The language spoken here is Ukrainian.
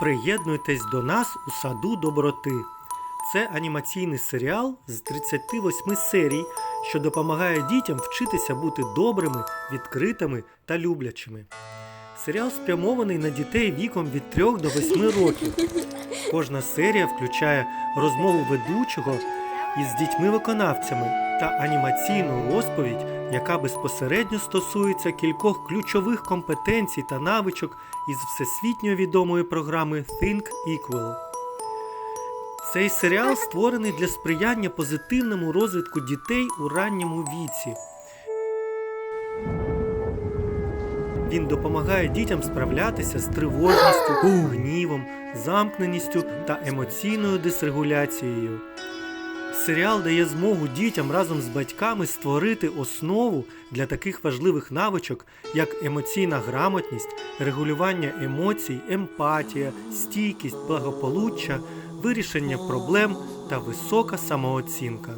Приєднуйтесь до нас у саду доброти. Це анімаційний серіал з 38 серій, що допомагає дітям вчитися бути добрими, відкритими та люблячими. Серіал спрямований на дітей віком від 3 до 8 років. Кожна серія включає розмову ведучого із дітьми-виконавцями та анімаційну розповідь, яка безпосередньо стосується кількох ключових компетенцій та навичок із всесвітньо відомої програми Think Equal. Цей серіал створений для сприяння позитивному розвитку дітей у ранньому віці. Він допомагає дітям справлятися з тривожністю, гнівом, замкненістю та емоційною дисрегуляцією. Серіал дає змогу дітям разом з батьками створити основу для таких важливих навичок, як емоційна грамотність, регулювання емоцій, емпатія, стійкість, благополуччя, вирішення проблем та висока самооцінка.